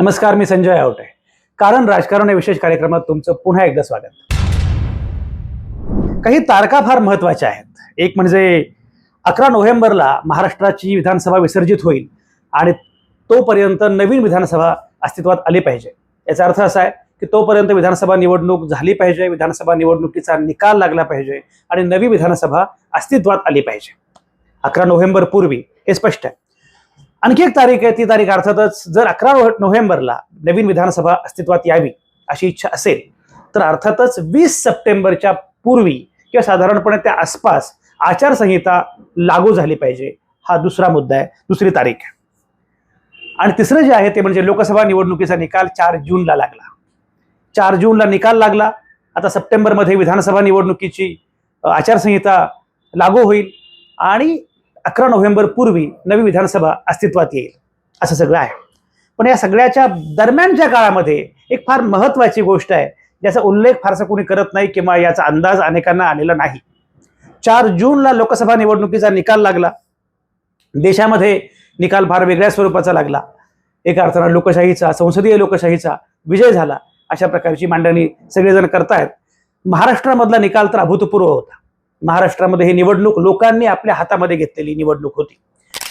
नमस्कार मी संजय आवटे. कारण राजकारण या विशेष कार्यक्रमात तुमचं पुन्हा एकदा स्वागत. काही तारखा फार महत्त्वाच्या आहेत. एक म्हणजे अकरा नोव्हेंबरला महाराष्ट्राची विधानसभा विसर्जित होईल आणि तोपर्यंत नवीन विधानसभा अस्तित्वात आली पाहिजे. याचा अर्थ असा आहे की तोपर्यंत विधानसभा निवडणूक झाली पाहिजे विधानसभा निवडणुकीचा निकाल लागला पाहिजे आणि नवी विधानसभा अस्तित्वात आली पाहिजे. अकरा नोव्हेंबर पूर्वी हे स्पष्ट आहे. आणखी एक तारीख आहे ती तारीख अर्थातच जर अकरा नोव्हेंबरला नवीन विधानसभा अस्तित्वात यावी अशी इच्छा असेल तर अर्थातच वीस सप्टेंबरच्या पूर्वी किंवा साधारणपणे त्या आसपास आचारसंहिता लागू झाली पाहिजे. हा दुसरा मुद्दा आहे दुसरी तारीख आणि तिसरं जे आहे ते म्हणजे लोकसभा निवडणुकीचा निकाल चार जूनला लागला. चार जूनला निकाल लागला. आता सप्टेंबरमध्ये विधानसभा निवडणुकीची आचारसंहिता लागू होईल. आणि अकरा नोव्हेंबर पूर्वी नवी विधानसभा अस्तित्वात येईल असं सगळं आहे. पण या सगळ्याच्या दरम्यानच्या काळामध्ये एक फार महत्वाची गोष्ट आहे ज्याचा उल्लेख फारसा कोणी करत नाही किंवा याचा अंदाज अनेकांना आलेला नाही. चार जूनला लोकसभा निवडणुकीचा निकाल लागला. देशामध्ये निकाल फार वेगळ्या स्वरूपाचा लागला. एका अर्थानं लोकशाहीचा संसदीय लोकशाहीचा विजय झाला अशा प्रकारची मांडणी सगळेजण करतायत. महाराष्ट्रामधला निकाल तर अभूतपूर्व होता. महाराष्ट्रामध्ये ही निवडणूक लोकांनी आपल्या हातामध्ये घेतलेली निवडणूक होती.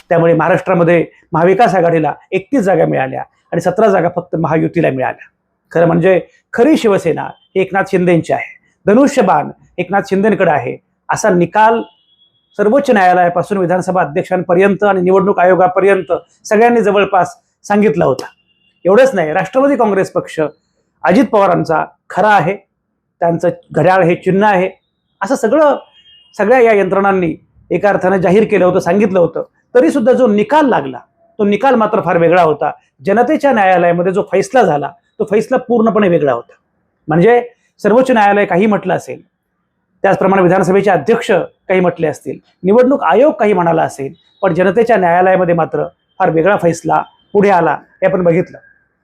त्यामुळे महाराष्ट्रामध्ये महाविकास आघाडीला एकतीस जागा मिळाल्या आणि सतरा जागा फक्त महायुतीला मिळाल्या. खरं म्हणजे खरी शिवसेना ही एकनाथ शिंदेची आहे. धनुष्यबाण एकनाथ शिंदेकडे आहे. असा निकाल सर्वोच्च न्यायालयापासून विधानसभा अध्यक्षांपर्यंत आणि निवडणूक आयोगापर्यंत सगळ्यांनी जवळपास सांगितला होता. एवढंच नाही राष्ट्रवादी काँग्रेस पक्ष अजित पवारांचा खरा आहे त्यांचं घड्याळ हे चिन्ह आहे. असं सगळं सगळ्या या यंत्रणांनी एका अर्थानं जाहीर केलं होतं सांगितलं होतं. तरी सुद्धा जो निकाल लागला तो निकाल मात्र फार वेगळा होता. जनतेच्या न्यायालयामध्ये जो फैसला झाला तो फैसला पूर्णपणे वेगळा होता. म्हणजे सर्वोच्च न्यायालय काही म्हटलं असेल त्याचप्रमाणे विधानसभेचे अध्यक्ष काही म्हटले असतील निवडणूक आयोग काही म्हणाला असेल पण जनतेच्या न्यायालयामध्ये मात्र फार वेगळा फैसला पुढे आला हे आपण बघितलं.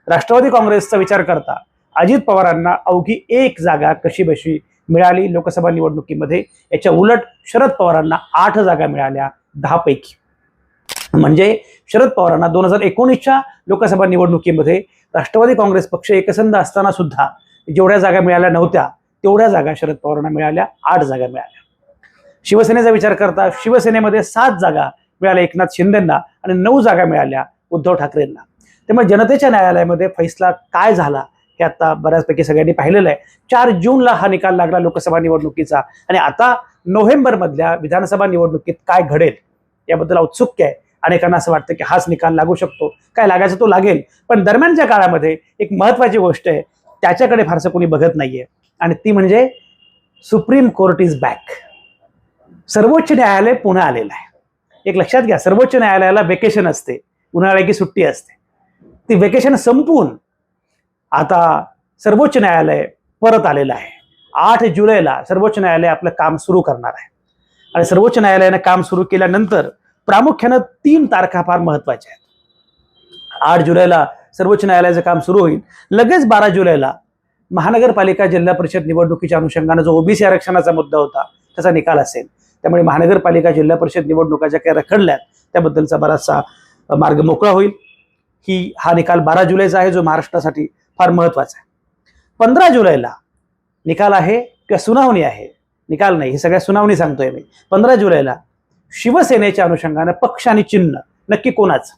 राष्ट्रवादी काँग्रेसचा विचार करता अजित पवारांना अवघी एक जागा कशी बशी मिळाली लोकसभा निवडणुकीमध्ये. याच्या उलट शरद पवारांना आठ जागा मिळाल्या दहापैकी. म्हणजे शरद पवारांना दोन हजार एकोणीसच्या लोकसभा निवडणुकीमध्ये राष्ट्रवादी काँग्रेस पक्ष एकसंध असताना सुद्धा जेवढ्या जागा मिळाल्या नव्हत्या तेवढ्या जागा शरद पवारांना मिळाल्या आठ जागा मिळाल्या. शिवसेनेचा विचार करता शिवसेनेमध्ये सात जागा मिळाल्या एकनाथ शिंदेंना आणि नऊ जागा मिळाल्या उद्धव ठाकरेंना. त्यामुळे जनतेच्या न्यायालयामध्ये फैसला काय झाला? हे आता बऱ्याचपैकी सगळ्यांनी पाहिलेलं आहे. चार जूनला हा निकाल लागला लोकसभा निवडणुकीचा. आणि आता नोव्हेंबरमधल्या विधानसभा निवडणुकीत काय घडेल याबद्दल औत्सुक्य आहे. अनेकांना असं वाटतं की हाच निकाल लागू शकतो. काय लागायचं तो लागेल. पण दरम्यानच्या काळामध्ये एक महत्वाची गोष्ट आहे त्याच्याकडे फारसं कोणी बघत नाहीये. आणि ती म्हणजे सुप्रीम कोर्ट इज बॅक. सर्वोच्च न्यायालय पुन्हा आलेलं आहे. एक लक्षात घ्या सर्वोच्च न्यायालयाला वेकेशन असते. उन्हाळ्याची सुट्टी असते. ती वेकेशन संपून आता सर्वोच्च न्यायालय परत आलेलं आहे. आठ जुलैला सर्वोच्च न्यायालय आपलं काम सुरू करणार आहे. आणि सर्वोच्च न्यायालयानं काम सुरू केल्यानंतर प्रामुख्यानं तीन तारखा फार महत्त्वाच्या आहेत. आठ जुलैला सर्वोच्च न्यायालयाचं काम सुरू होईल. लगेच बारा जुलैला महानगरपालिका जिल्हा परिषद निवडणुकीच्या अनुषंगानं जो ओबीसी आरक्षणाचा मुद्दा होता त्याचा निकाल असेल. त्यामुळे महानगरपालिका जिल्हा परिषद निवडणुका ज्या काही रखडल्यात त्याबद्दलचा बराचसा मार्ग मोकळा होईल. ही हा निकाल बारा जुलैचा आहे जो महाराष्ट्रासाठी फार महत्त्वाचा आहे. पंधरा जुलैला निकाल आहे किंवा सुनावणी आहे. निकाल नाही हे सगळ्या सुनावणी सांगतोय मी. पंधरा जुलैला शिवसेनेच्या अनुषंगानं पक्ष आणि चिन्ह नक्की कोणाचं?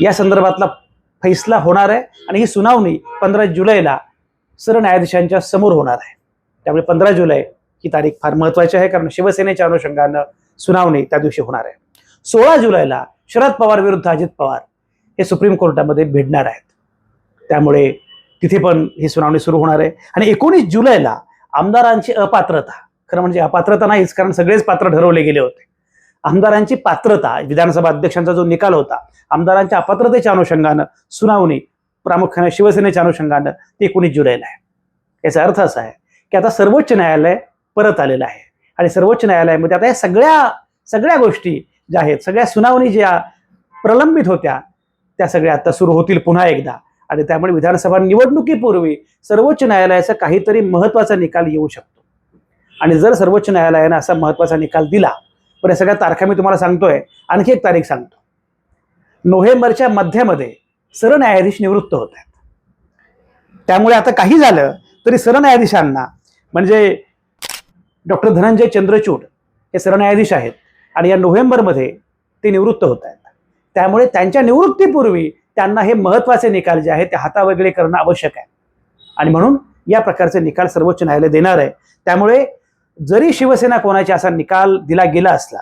या संदर्भातला फैसला होणार आहे आणि ही सुनावणी पंधरा जुलैला सरन्यायाधीशांच्या समोर होणार आहे. त्यामुळे पंधरा जुलै ही तारीख फार महत्वाची आहे कारण शिवसेनेच्या अनुषंगानं सुनावणी त्या दिवशी होणार आहे. सोळा जुलैला शरद पवार विरुद्ध अजित पवार हे सुप्रीम कोर्टामध्ये भिडणार आहेत. त्यामुळे तिथे पण ही सुनावणी सुरू होणार आहे. आणि एकोणीस जुलैला आमदारांची अपात्रता खरं म्हणजे अपात्रता नाहीच कारण सगळेच पात्र ठरवले गेले होते. आमदारांची पात्रता विधानसभा अध्यक्षांचा जो निकाल होता आमदारांच्या अपात्रतेच्या अनुषंगानं सुनावणी प्रामुख्याने शिवसेनेच्या अनुषंगानं ते एकोणीस जुलैला आहे. याचा अर्थ असा आहे की आता सर्वोच्च न्यायालय परत आलेलं आहे. आणि सर्वोच्च न्यायालयामध्ये आता या सगळ्या सगळ्या गोष्टी ज्या आहेत सगळ्या सुनावणी ज्या प्रलंबित होत्या त्या सगळ्या आता सुरू होतील पुन्हा एकदा. आणि त्यामुळे विधानसभा निवडणुकीपूर्वी सर्वोच्च न्यायालयाचा काहीतरी महत्त्वाचा निकाल येऊ शकतो. आणि जर सर्वोच्च न्यायालयानं असा महत्त्वाचा निकाल दिला पण या सगळ्या तारखा मी तुम्हाला सांगतोय आणखी एक तारीख सांगतो. नोव्हेंबरच्या मध्यामध्ये सरन्यायाधीश निवृत्त होत आहेत. त्यामुळे आता काही झालं तरी सरन्यायाधीशांना म्हणजे डॉक्टर धनंजय चंद्रचूड हे सरन्यायाधीश आहेत आणि या नोव्हेंबरमध्ये ते निवृत्त होत आहेत. त्यामुळे त्यांच्या निवृत्तीपूर्वी त्यांना हे महत्त्वाचे निकाल जे आहेत ते हातावेगळे करणं आवश्यक आहे. आणि म्हणून या प्रकारचे निकाल सर्वोच्च न्यायालय देणार आहे. त्यामुळे जरी शिवसेना कोणाच्या असा निकाल दिला गेला असला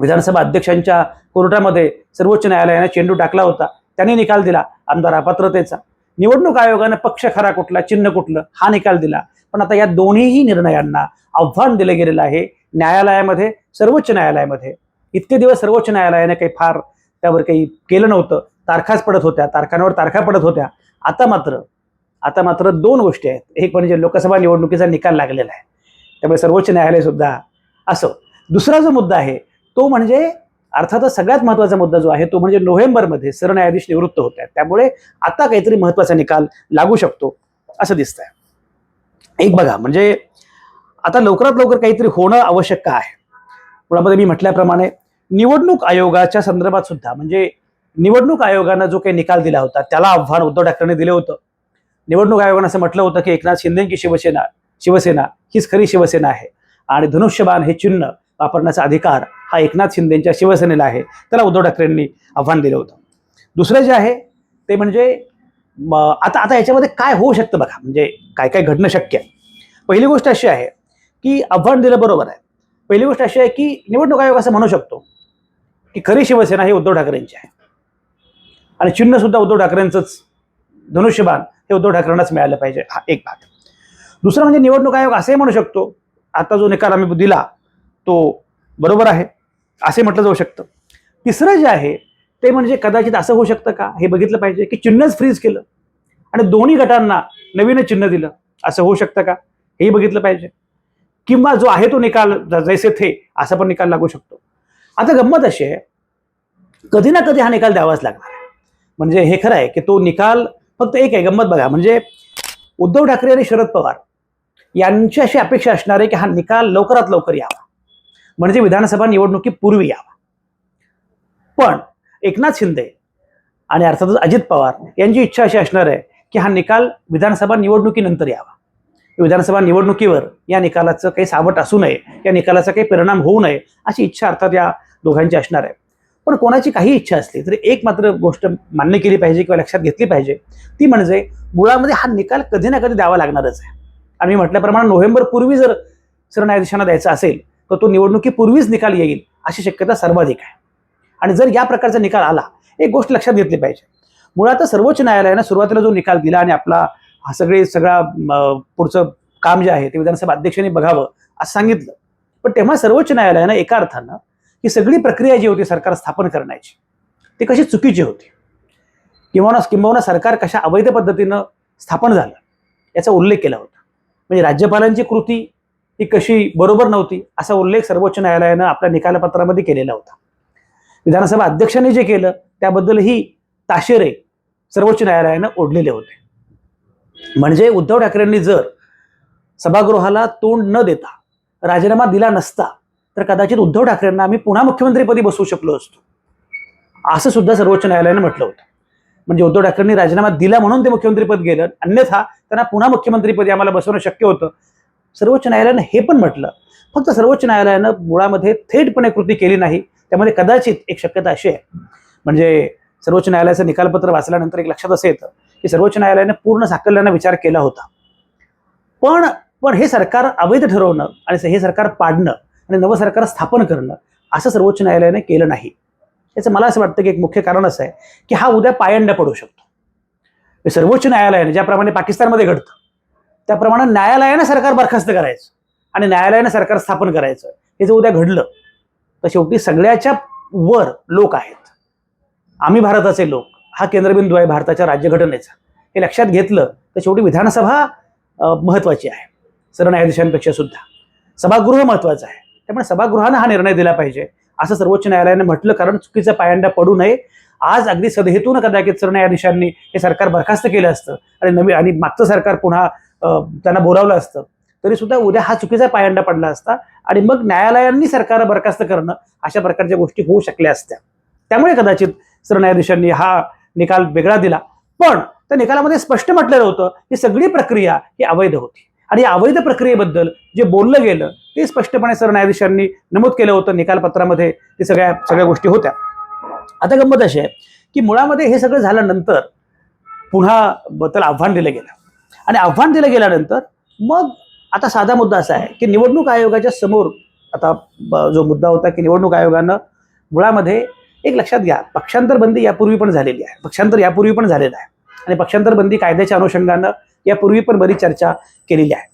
विधानसभा अध्यक्षांच्या कोर्टामध्ये सर्वोच्च न्यायालयाने चेंडू टाकला होता त्यांनी निकाल दिला आमदार अपात्रतेचा. निवडणूक आयोगानं पक्ष खरा कुठला चिन्ह कुठलं हा निकाल दिला. पण आता या दोन्हीही निर्णयांना आव्हान दिलं गेलेलं आहे न्यायालयामध्ये सर्वोच्च न्यायालयामध्ये. इतके दिवस सर्वोच्च न्यायालयाने काही फार त्यावर काही केलं नव्हतं. तारखाच पडत होत्या तारखांवर तारखा पडत होत्या. आता मात्र आता मात्र दोन गोष्टी आहेत. एक म्हणजे लोकसभा निवडणुकीचा निकाल लागलेला आहे. त्यामुळे सर्वोच्च न्यायालय सुद्धा असो. दुसरा जो मुद्दा आहे तो म्हणजे अर्थातच सगळ्यात महत्त्वाचा मुद्दा जो आहे तो म्हणजे नोव्हेंबरमध्ये सरन्यायाधीश निवृत्त होत आहेत त्यामुळे आता काहीतरी महत्त्वाचा निकाल लागू शकतो असं दिसतंय. एक बघा म्हणजे आता लवकरात लवकर काहीतरी होणं आवश्यक आहे. मुळामध्ये मी म्हटल्याप्रमाणे निवडणूक आयोगाच्या संदर्भात सुद्धा म्हणजे निवडणूक आयोगानं जो काही निकाल दिला होता त्याला आव्हान उद्धव ठाकरेंनी दिलं होतं. निवडणूक आयोगानं असं म्हटलं होतं की एकनाथ शिंदेची शिवसेना शिवसेना हीच खरी शिवसेना आहे. आणि धनुष्यबाण हे चिन्ह वापरण्याचा अधिकार हा एकनाथ शिंदेंच्या शिवसेनेला आहे त्याला उद्धव ठाकरेंनी आव्हान दिलं होतं. दुसरं जे आहे ते म्हणजे आता आता याच्यामध्ये काय होऊ शकतं बघा म्हणजे काय काय घडणं शक्य आहे. पहिली गोष्ट अशी आहे की आव्हान दिलं बरोबर आहे. पहिली गोष्ट अशी आहे की निवडणूक आयोग असं म्हणू शकतो की खरी शिवसेना ही उद्धव ठाकरेंची आहे. आणि चिन्ह सुद्धा उद्धव ठाकरेंचंच. धनुष्यबाण हे उद्धव ठाकरेंनाच मिळालं पाहिजे हा एक भाग. दुसरं म्हणजे निवडणूक आयोग असंही म्हणू शकतो आता जो निकाल आम्ही दिला तो बरोबर आहे असे म्हटलं जाऊ शकतं. तिसरं जे आहे ते म्हणजे कदाचित असं होऊ शकतं का? हे बघितलं पाहिजे की चिन्हच फ्रीज केलं आणि दोन्ही गटांना नवीन चिन्ह दिलं असं होऊ शकतं का? हेही बघितलं पाहिजे. किंवा जो आहे तो निकाल जैसे थे असा पण निकाल लागू शकतो. आता गंमत अशी आहे कधी ना कधी हा निकाल द्यावाच लागणार. म्हणजे हे खरं आहे की तो निकाल फक्त एक आहे गंमत बघा. म्हणजे उद्धव ठाकरे आणि शरद पवार यांची अशी अपेक्षा असणार आहे की हा निकाल लवकरात लवकर यावा. म्हणजे विधानसभा निवडणुकीपूर्वी यावा. पण एकनाथ शिंदे आणि अर्थातच अजित पवार यांची इच्छा अशी असणार आहे की हा निकाल विधानसभा निवडणुकीनंतर यावा. विधानसभा निवडणुकीवर या निकालाचं काही सावट असू नये या निकालाचा काही परिणाम होऊ नये अशी इच्छा अर्थात या दोघांची असणार आहे. पण कोणाची काही इच्छा असली तरी एक मात्र गोष्ट मान्य केली पाहिजे किंवा लक्षात घेतली पाहिजे ती म्हणजे मुळामध्ये हा निकाल कधी ना कधी द्यावा लागणारच आहे. आम्ही म्हटल्याप्रमाणे नोव्हेंबर पूर्वी जर सरन्यायाधीशांना द्यायचा असेल तर तो निवडणुकीपूर्वीच निकाल येईल अशी शक्यता सर्वाधिक आहे. आणि जर या प्रकारचा निकाल आला एक गोष्ट लक्षात घेतली पाहिजे. मुळात सर्वोच्च न्यायालयानं सुरुवातीला जो निकाल दिला आणि आपला हा सगळे सगळा पुढचं काम जे आहे ते विधानसभा अध्यक्षांनी बघावं असं सांगितलं. पण तेव्हा सर्वोच्च न्यायालयानं एका अर्थानं ही सगळी प्रक्रिया जी होती सरकार स्थापन करण्याची ती कशी चुकीची होती? किंवा किंबहुना सरकार कशा अवैध पद्धतीनं स्थापन झालं याचा उल्लेख केला होता. म्हणजे राज्यपालांची कृती ही कशी बरोबर नव्हती असा उल्लेख सर्वोच्च न्यायालयानं आपल्या निकालपत्रामध्ये केलेला होता. विधानसभा अध्यक्षांनी जे केलं त्याबद्दलही ताशेरे सर्वोच्च न्यायालयानं ओढलेले होते. म्हणजे उद्धव ठाकरेंनी जर सभागृहाला तोंड न देता राजीनामा दिला नसता तर कदाचित उद्धव ठाकरेंना आम्ही पुन्हा मुख्यमंत्रीपदी बसवू शकलो असतो. असं सुद्धा सर्वोच्च न्यायालयानं म्हटलं होतं. म्हणजे उद्धव ठाकरेंनी राजीनामा दिला म्हणून ते मुख्यमंत्रीपद गेलं. अन्यथा त्यांना पुन्हा मुख्यमंत्रीपदी आम्हाला बसवणं शक्य होतं. सर्वोच्च न्यायालयानं हे पण म्हटलं. फक्त सर्वोच्च न्यायालयानं मुळामध्ये थेटपणे कृती केली नाही. त्यामध्ये कदाचित एक शक्यता अशी आहे. म्हणजे सर्वोच्च न्यायालयाचं निकालपत्र वाचल्यानंतर एक लक्षात असं येतं की सर्वोच्च न्यायालयाने पूर्ण साकल्यानं विचार केला होता. पण पण हे सरकार अवैध ठरवणं आणि हे सरकार पाडणं आणि नवं सरकार स्थापन करणं असं सर्वोच्च न्यायालयाने केलं नाही. याचं मला असं वाटतं की एक मुख्य कारण असं आहे की हा उद्या पायंडा पडू शकतो. सर्वोच्च न्यायालयाने ज्याप्रमाणे पाकिस्तानमध्ये घडतं त्याप्रमाणे न्यायालयानं सरकार बरखास्त करायचं आणि न्यायालयानं सरकार स्थापन करायचं. हे जर उद्या घडलं तर शेवटी सगळ्याच्या वर लोक आहेत. आम्ही भारताचे लोक हा केंद्रबिंदू आहे भारताच्या राज्यघटनेचा. हे लक्षात घेतलं तर शेवटी विधानसभा महत्वाची महत्त्वाची आहे. सरन्यायाधीशांपेक्षा सुद्धा. सभागृह महत्त्वाचं आहे. त्यामुळे सभागृहानं हा निर्णय दिला पाहिजे. असं सर्वोच्च न्यायालयाने म्हटलं कारण चुकीचा पायंडा पडू नये. आज अगदी सदहेतून कदाचित सरन्यायाधीशांनी हे सरकार बरखास्त केलं असतं. आणि नवीन आणि मागचं सरकार पुन्हा त्यांना बोलावलं असतं. तरी सुद्धा उद्या हा चुकीचा पायंडा पडला असता. आणि मग न्यायालयांनी सरकार बरखास्त करणं अशा प्रकारच्या गोष्टी होऊ शकल्या असत्या. त्यामुळे कदाचित सरन्यायाधीशांनी हा निकाल वेगळा दिला. पण त्या निकालामध्ये स्पष्ट म्हटलेलं होतं की सगळी प्रक्रिया ही अवैध होती. आणि या अवैध प्रक्रियेबद्दल जे बोललं गेलं ते स्पष्टपणे सरन्यायाधीशांनी नमूद केलं होतं. निकालपत्रामध्ये ते सगळ्या सगळ्या गोष्टी होत्या. आता गंमत अशी आहे की मुळामध्ये हे सगळं झाल्यानंतर पुन्हा ब- त्याला आव्हान दिलं गेलं. आणि आव्हान दिलं गेल्यानंतर मग आता साधा मुद्दा असा आहे की निवडणूक आयोगाच्या समोर आता जो मुद्दा होता की निवडणूक आयोगानं मुळामध्ये एक लक्षात घ्या पक्षांतर बंदी यापूर्वी पण झालेली आहे. पक्षांतर यापूर्वी पण झालेलं आहे. आणि पक्षांतर बंदी कायद्याच्या अनुषंगानं यापूर्वी पण बरीच चर्चा केलेली आहे.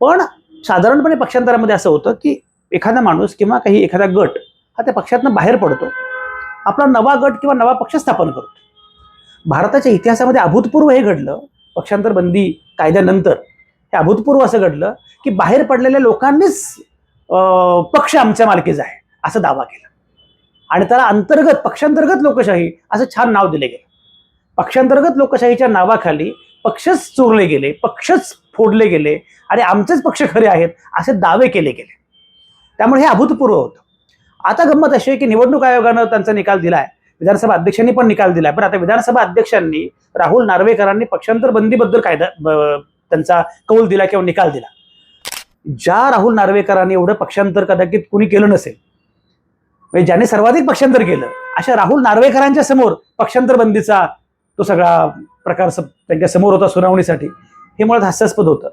पण साधारणपणे पक्षांतरामध्ये असं होतं की एखादा माणूस किंवा काही एखादा गट हा त्या पक्षातनं बाहेर पडतो. आपला नवा गट किंवा नवा पक्ष स्थापन करतो. भारताच्या इतिहासामध्ये अभूतपूर्व हे घडलं. पक्षांतर बंदी कायद्यानंतर हे अभूतपूर्व असं घडलं की बाहेर पडलेल्या लोकांनीच अं, पक्ष आमच्या मालकीचा आहे असं दावा केला. आणि त्याला अंतर्गत पक्षांतर्गत लोकशाही असं छान नाव दिले गेलं. पक्षांतर्गत लोकशाहीच्या नावाखाली पक्षच चोरले गेले पक्षच फोडले गेले आणि आमचेच पक्ष खरे आहेत असे दावे केले गेले. त्यामुळे हे अभूतपूर्व होतं. आता गंमत अशी आहे की निवडणूक आयोगानं त्यांचा निकाल दिलाय विधानसभा अध्यक्षांनी पण निकाल दिलाय. पण आता विधानसभा अध्यक्षांनी राहुल नार्वेकरांनी पक्षांतर बंदीबद्दल कायदा त्यांचा कौल दिला किंवा निकाल दिला. ज्या राहुल नार्वेकरांनी एवढं पक्षांतर कदाचित कुणी केलं नसेल म्हणजे ज्याने सर्वाधिक पक्षांतर केलं अशा राहुल नार्वेकरांच्या समोर पक्षांतर बंदीचा तो सगळा प्रकार त्यांच्यासमोर होता सुनावणीसाठी. हे मुळात हास्यास्पद होतं.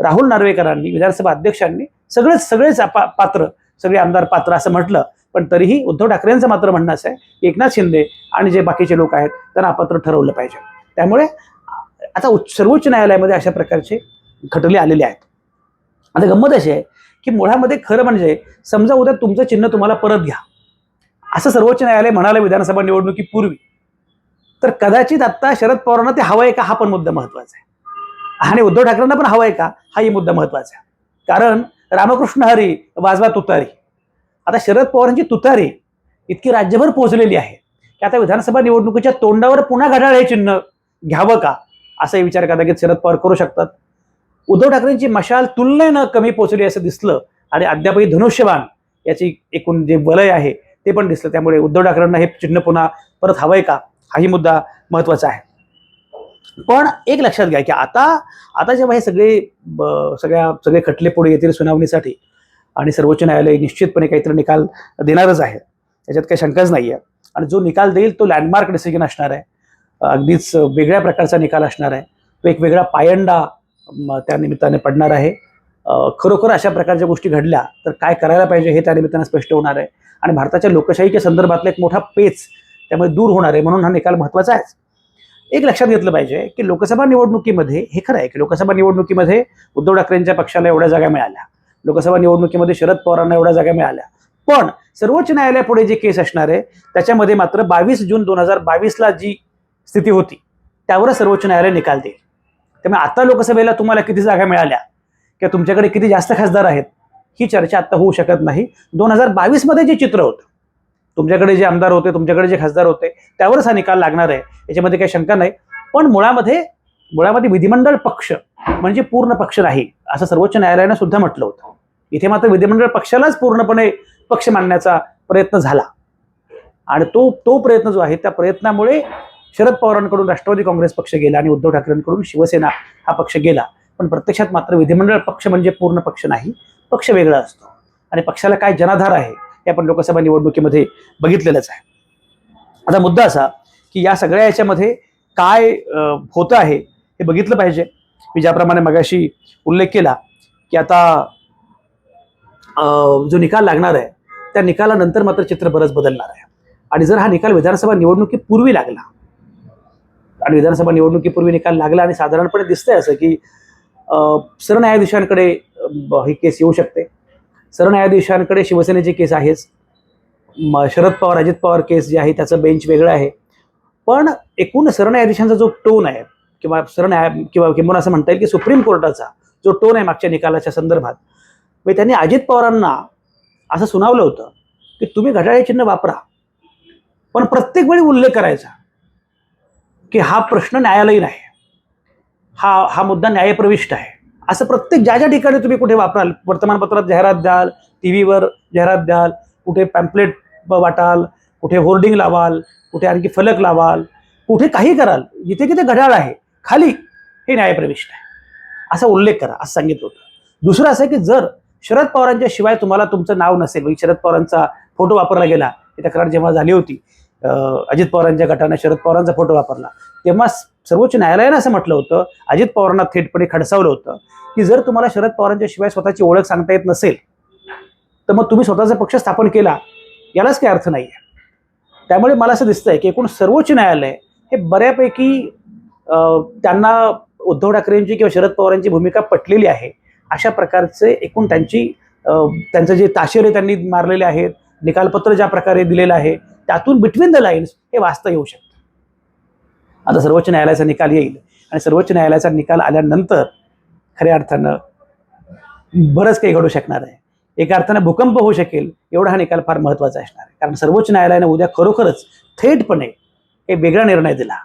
राहुल नार्वेकरांनी विधानसभा अध्यक्षांनी सगळेच सगळेच पा- पात्र सगळे आमदार पात्र असं म्हटलं पण तरीही उद्धव ठाकरेंचं मात्र म्हणणं असं आहे की एकनाथ शिंदे आणि जे बाकीचे लोक आहेत त्यांना अपात्र ठरवलं पाहिजे. त्यामुळे आता सर्वोच्च न्यायालयामध्ये अशा प्रकारचे खटले आलेले आहेत. आता गंमत अशी आहे की मुळामध्ये खरं म्हणजे समजा उद्या तुमचं चिन्ह तुम्हाला परत घ्या. असं सर्वोच्च न्यायालय म्हणालं विधानसभा निवडणुकीपूर्वी. तर कदाचित आत्ता शरद पवारांना ते हवं आहे का? हा पण मुद्दा महत्त्वाचा आहे. आणि उद्धव ठाकरेंना पण हवं आहे का? हाही मुद्दा महत्त्वाचा आहे. कारण रामकृष्ण हरी वाजवा तुतारी. आता शरद पवारांची तुतारी इतकी राज्यभर पोहोचलेली आहे. की आता विधानसभा निवडणुकीच्या तोंडावर पुन्हा घड्याळ हे चिन्ह घ्यावं का? असा विचार कदाचित शरद पवार करू शकतात. उद्धव ठाकरेंची मशाल तुलनेनं कमी पोहोचली असं दिसलं आणि अद्यापही धनुष्यबाण याची एकूण जे वलय आहे ते पण दिसलं. त्यामुळे उद्धव ठाकरेंना हे चिन्ह पुन्हा परत हवंय का? हाही मुद्दा महत्त्वाचा आहे. पण एक लक्षात घ्या की आता आता जेव्हा हे सगळे सगळ्या सगळे खटले पुढे येतील सुनावणीसाठी आणि सर्वोच्च न्यायालय निश्चितपणे काहीतरी निकाल देणारच आहे त्याच्यात काही शंकाच नाही आहे आणि जो निकाल देईल तो लँडमार्क डिसिजन असणार आहे. अगदीच वेगळ्या प्रकारचा निकाल असणार आहे. तो एक वेगळा पायंडा त्या निमित्ताने पडणार आहे. खरोखर अशा प्रकारच्या गोष्टी घडल्या तर काय करायला पाहिजे हे त्या निमित्ताने स्पष्ट होणार आहे. आणि भारताच्या लोकशाहीच्या संदर्भातला एक मोठा पेच त्यामुळे दूर होणार आहे म्हणून हा निकाल महत्त्वाचा आहे. एक लक्षात घेतलं पाहिजे की लोकसभा निवडणुकीमध्ये हे खरं आहे की लोकसभा निवडणुकीमध्ये उद्धव ठाकरेंच्या पक्षाला एवढ्या जागा मिळाल्या. लोकसभा निवडणुकीमध्ये शरद पवारांना एवढ्या जागा मिळाल्या. पण सर्वोच्च न्यायालयापुढे जे केस असणार आहे त्याच्यामध्ये मात्र बावीस जून दोन हजार बावीसला जी स्थिती होती त्यावर सर्वोच्च न्यायालय निकाल देईल. त्यामुळे आता लोकसभेला तुम्हाला किती जागा मिळाल्या? किंवा तुमच्याकडे किती जास्त खासदार आहेत? ही चर्चा आता होऊ शकत नाही. दोन हजार बावीसमध्ये जे चित्र होतं तुमच्याकडे जे आमदार होते तुमच्याकडे जे खासदार होते त्यावरच हा निकाल लागणार आहे. याच्यामध्ये काही शंका नाही. पण मुळामध्ये मुळामध्ये विधिमंडळ पक्ष म्हणजे पूर्ण पक्ष नाही असं सर्वोच्च न्यायालयानं सुद्धा म्हटलं होतं. इथे मात्र विधिमंडळ पक्षालाच पूर्णपणे पक्ष मानण्याचा प्रयत्न झाला. आणि तो तो प्रयत्न जो आहे त्या प्रयत्नामुळे शरद पवारांकडून राष्ट्रवादी काँग्रेस पक्ष गेला आणि उद्धव ठाकरेंकडून शिवसेना हा पक्ष गेला. पण प्रत्यक्षात मात्र विधिमंडळ पक्ष म्हणजे पूर्ण पक्ष नाही पक्ष वेगळा असतो. आणि पक्षाला काय जनाधार आहे हे आपण लोकसभा निवडणुकीमध्ये बघितलेलंच आहे. आता मुद्दा असा की या सगळ्या याच्यामध्ये काय होतं आहे हे बघितलं पाहिजे. मी ज्याप्रमाणे मगाशी उल्लेख केला की आता अं, जो निकाल लागणार आहे त्या निकालानंतर मात्र चित्र बरंच बदलणार आहे. आणि जर हा निकाल विधानसभा निवडणुकीपूर्वी लागला आणि विधानसभा निवडणुकीपूर्वी निकाल लागला आणि साधारणपणे दिसतंय असं की अं, सरन्यायाधीशांकडे ही केस येऊ शकते. सरन्यायाधीशांकडे शिवसेनेची केस आहेच. शरद पवार अजित पवार केस जी आहे त्याचं बेंच वेगळं आहे. पण एकूण सरन्यायाधीशांचा जो टोन आहे किंवा सरन्याय किंवा किंवा असं म्हणता येईल की सुप्रीम कोर्टाचा जो टोन आहे मागच्या निकालाच्या संदर्भात म्हणजे त्यांनी अजित पवारांना असं सुनावलं होतं की तुम्ही घड्याळे चिन्ह वापरा पण प्रत्येक वेळी उल्लेख करायचा की हा प्रश्न न्यायालयीन आहे. हा हा मुद्दा न्यायप्रविष्ट आहे. असं प्रत्येक ज्या ज्या ठिकाणी तुम्ही कुठे वापराल वर्तमानपत्रात जाहिरात द्याल टी व्हीवर जाहिरात द्याल कुठे पॅम्पलेट वाटाल कुठे होर्डिंग लावाल कुठे आणखी फलक लावाल कुठे काही कराल जिथे जिथे घड्याळ आहे खाली हे न्यायप्रविष्ट आहे. असा उल्लेख करा असं सांगितलं होतं. दुसरं असं आहे की जर शरद पवारांच्या शिवाय तुम्हाला तुमचं नाव नसेल म्हणजे शरद पवारांचा फोटो वापरला गेला ही तक्रार जेव्हा झाली होती अजित पवारांच्या गटाने शरद पवारांचा फोटो वापरला तेव्हा सर्वोच्च न्यायालयानं असं म्हटलं होतं अजित पवारांना थेटपणे खडसावलं होतं की जर तुम्हाला शरद पवारांच्या शिवाय स्वतःची ओळख सांगता येत नसेल तर मग तुम्ही स्वतःचा पक्ष स्थापन केला यालाच काही अर्थ नाही आहे त्यामुळे मला असं दिसतंय की एकूण सर्वोच्च न्यायालय हे बऱ्यापैकी त्यांना उद्धव ठाकरेंची किंवा शरद पवारांची भूमिका पटलेली आहे. अशा प्रकारचे एकूण त्यांची त्यांचं जे ताशेरे त्यांनी मारलेले आहेत निकालपत्र ज्या प्रकारे दिलेलं आहे त्यातून बिटवीन द लाईन्स हे वाचता येऊ शकतं. आता सर्वोच्च न्यायालयाचा निकाल येईल. आणि सर्वोच्च न्यायालयाचा निकाल आल्यानंतर खऱ्या अर्थानं बरंच काही घडू शकणार आहे. एका अर्थानं भूकंप होऊ शकेल एवढा हा निकाल फार महत्त्वाचा असणार आहे. कारण सर्वोच्च न्यायालयाने उद्या खरोखरच थेटपणे हे वेगळा निर्णय दिला.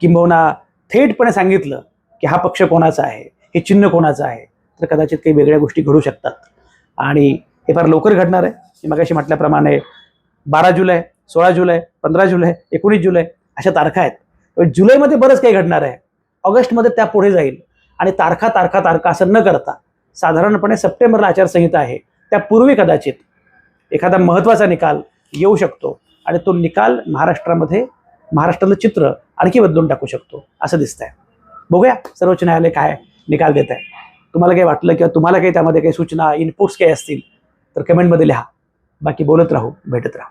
किंबहुना थेटपणे सांगितलं की हा पक्ष कोणाचा आहे हे चिन्ह कोणाचं आहे तर कदाचित काही वेगळ्या गोष्टी घडू शकतात. आणि हे फार लवकर घडणार आहे. मी मगाशी म्हटल्याप्रमाणे बारा जुलै सोळा जुलै पंधरा जुलै एकोणीस जुलै अशा तारखा आहेत. जुलैमध्ये बरंच काही घडणार आहे. ऑगस्टमध्ये त्या पुढे जाईल. आणि तारखा तारखा तारखा असं न करता साधारणपणे सप्टेंबरला आचारसंहिता आहे. त्यापूर्वी कदाचित एखादा महत्त्वाचा निकाल येऊ शकतो आणि तो निकाल महाराष्ट्रामध्ये महाराष्ट्राचं चित्र आणखी बदलून टाकू शकतो असं दिसतंय. बघूया सर्वोच्च न्यायालय काय निकाल देत आहे. तुम्हाला काही वाटलं किंवा तुम्हाला काही त्यामध्ये काही सूचना इनपुट्स काही असतील तर कमेंटमध्ये लिहा. बाकी बोलत राहू भेटत राहू.